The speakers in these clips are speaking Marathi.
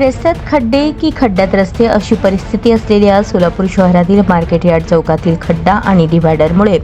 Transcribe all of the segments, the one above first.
रस्त्यात खड्डे की खड्ड्यात रस्ते अशी परिस्थिती असलेल्या सोलापूर शहरातील मार्केट यार्ड चौकातील खड्डा आणि डिव्हायडरमुळे.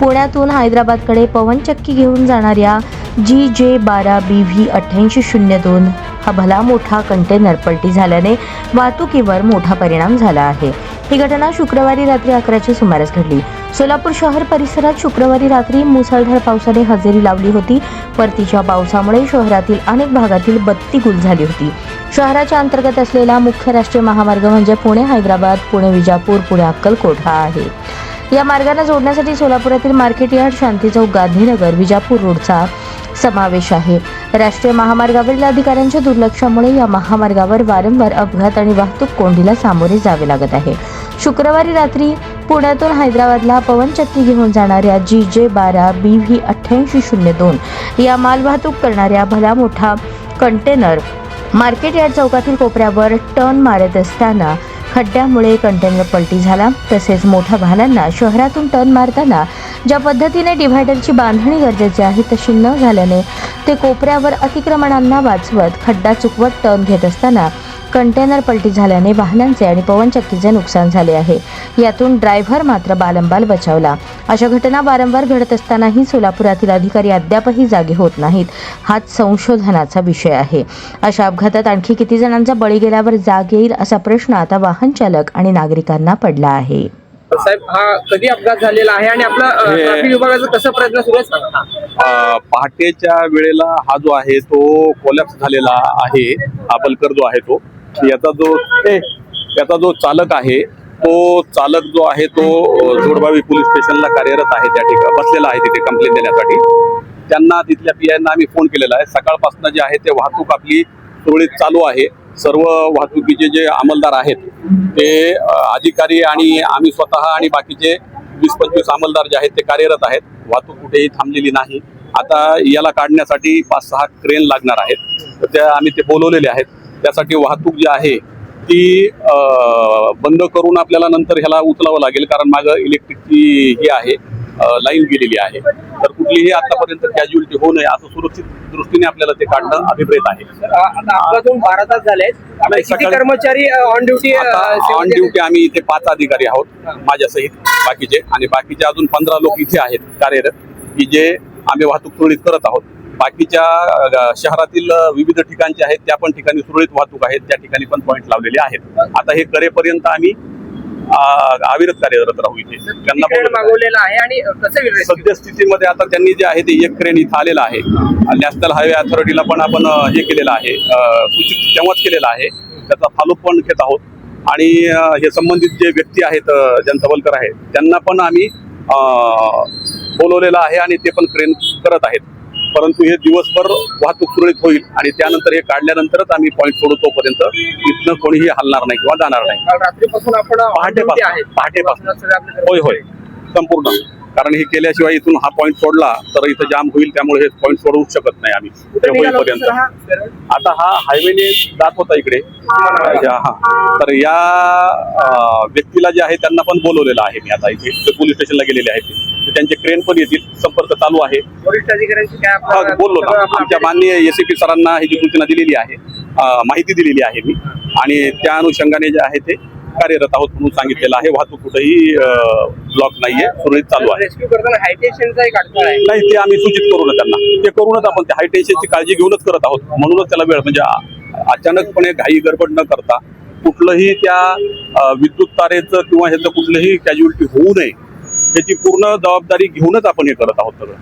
पुण्यातून हैदराबादकडे पवनचक्की घेऊन जाणाऱ्या जी जे बारा बी व्ही अठ्ठ्याऐंशी शून्य दोन हा भला मोठा कंटेनर पलटी झाल्याने वाहतुकीवर मोठा परिणाम झाला आहे. ही घटना शुक्रवारी रात्री अकराच्या सुमारास घडली. सोलापूर शहर परिसरात शुक्रवारी रात्री मुसळधार पावसाने हजेरी लावली होती. परतीच्या पावसामुळे शहरातील अनेक भागातील बत्ती गुल झाली होती. शहराच्या अंतर्गत असलेला मुख्य राष्ट्रीय महामार्ग म्हणजे पुणे हैदराबाद पुणे विजापूर पुणे अक्कलकोट हा आहे. या मार्गाने जोडण्यासाठी सोलापुरातील मार्केट यार्ड शांती चौक गांधीनगर विजापूर रोडचा समावेश आहे. राष्ट्रीय महामार्गावरील अधिकाऱ्यांच्या दुर्लक्षामुळे या महामार्गावर वारंवार अपघात आणि वाहतूक कोंडीला सामोरे जावे लागत आहे. शुक्रवारी रात्री पुण्यातून हैदराबादला पवनचक्की घेऊन जाणाऱ्या जी जे बारा बी व्ही अठ्ठ्याऐंशी शून्य दोन या मालवाहतूक करणाऱ्या भला मोठा कंटेनर मार्केट यार्ड चौकातील कोपऱ्यावर टर्न मारत असताना खड्ड्यामुळे कंटेनर पलटी झाला. तसेच मोठ्या वाहनांना शहरातून टर्न मारताना ज्या पद्धतीने डिव्हायडरची बांधणी गरजेची आहे तशी न झाल्याने ते कोपऱ्यावर अतिक्रमणांना वाचवत खड्डा चुकवत टर्न घेत असताना कंटेनर पलटी झाल्याने वाहनांचे आणि पवनचक्कीचे नुकसान झाले आहे. यातून ड्रायव्हर मात्र बालंबाल बचावला. अशा घटना वारंवार घडत असतानाही सोलापुरातील अधिकारी अद्यापही जागे होत नाहीत. हाच संशोधनाचा विषय आहे. अशा अपघातात आणखी किती जणांचा बळी गेल्यावर जाग येईल असा प्रश्न आता वाहन चालक आणि नागरिकांना पडला आहे. साहेब हा कधी अपघात झालेला आहे आणि आपला अ, हे- ट्रॅफिक विभागाचा कसा प्रयत्न सुरू आहे सांगा. अ, पहाटेच्या वेळेला हा जो आहे तो कोलॅप्स झालेला आहे हा बलकर जो आहे तो. याचा जो ए, याचा जो चालक आहे तो चालक जो आहे तो जोडबावी पोलीस स्टेशनला कार्यरत आहे त्या ठिकाणी बसलेला आहे तिथे कंप्लेंट देण्यासाठी. त्यांना तिथल्या पी आम्ही फोन केलेला आहे. सकाळपासून जे आहे ते वाहतूक आपली सुरळीत चालू आहे. सर्व वाहतुकीचे जे अंमलदार आहेत ते अधिकारी आणि आम्ही स्वतः आणि बाकीचे वीस पंचवीस अंमलदार जे आहेत ते कार्यरत आहेत. वाहतूक कुठेही थांबलेली नाही. आता याला काढण्यासाठी पाच सहा क्रेन लागणार आहेत. तर त्या आम्ही ते बोलवलेले आहेत. त्यासाठी वाहतूक जी आहे ती बंद करून आपल्याला नंतर ह्याला उचलावं लागेल कारण मागं इलेक्ट्रिकची ही आहे लाईन गेलेली आहे. तर कुठलीही आतापर्यंत कॅज्युअलिटी होऊ नये असं सुरक्षित दृष्टीने आपल्याला ते काढणं अभिप्रेत आहे. कर्मचारी ऑन ड्युटी ऑन ड्युटी आम्ही इथे पाच अधिकारी आहोत माझ्यासहित बाकीचे. आणि बाकीचे अजून पंधरा लोक इथे आहेत कार्यरत की जे आम्ही वाहतूक सुरळीत करत आहोत. बाकीच्या शहरातील विविध ठिकाणचे आहेत त्या पण ठिकाणी सुरळीत वाहतूक आहेत त्या ठिकाणी पण पॉईंट लावलेले आहेत. आता हे करेपर्यंत आम्ही अविरत कार्यरत राहू इथे. त्यांना बोलवलं आहे. मागवलेला आहे आणि अ, कसं rescue? सद्य स्थितीमध्ये आता त्यांनी जे आहे ते एक क्रेन इथं आलेलं आहे. नॅशनल हायवे अथॉरिटीला पण आपण हे केलेलं आहे सूचित तेव्हाच केलेलं आहे. त्याचा फॉलोअप पण घेत आहोत. आणि हे संबंधित जे व्यक्ती आहेत जनता बलकर आहेत त्यांना पण आम्ही बोलवलेलं आहे आणि ते पण क्रेन करत आहेत. परंतु हे दिवसभर वाहतूक सुरळीत होईल आणि त्यानंतर हे काढल्यानंतरच आम्ही पॉईंट सोडू तोपर्यंत इथनं कोणीही हलणार नाही किंवा जाणार नाही. पहाटेपासून पहाटेपासून. होय होय. संपूर्ण. कारण हे केल्याशिवाय इथून हा पॉईंट सोडला तर इथं जाम होईल त्यामुळे हे पॉईंट सोडवू शकत नाही आम्ही. ते होईपर्यंत आता हा हायवेने जात होता इकडे. हा. तर या व्यक्तीला जे आहे त्यांना पण बोलवलेलं आहे मी आता इथे. पोलीस स्टेशनला गेलेले आहेत. त्यांचे क्रेन पण येतील संपर्क चालू आहे. बोललो ना. आमच्या माननीय एसीपी सरांना ही जी सूचना दिलेली आहे माहिती दिलेली आहे मी. आणि त्या अनुषंगाने जे आहे ते कार्यरत आहोत म्हणून सांगितलेलं आहे. वाहतूक कुठेही ब्लॉक नाहीये. सुरळीत चालू आहे. हायटेन्शनचा नाही ते आम्ही सूचित करू ना त्यांना. ते करूनच आपण ते हाय टेन्शनची काळजी घेऊनच करत आहोत. म्हणूनच त्याला वेळ म्हणजे अचानकपणे घाई गडबड न करता कुठलंही त्या विद्युत तारेचं किंवा ह्याचं कुठलंही कॅज्युअलिटी होऊ नये. याची पूर्ण जबाबदारी घेऊनच आपण हे करत आहोत सगळं?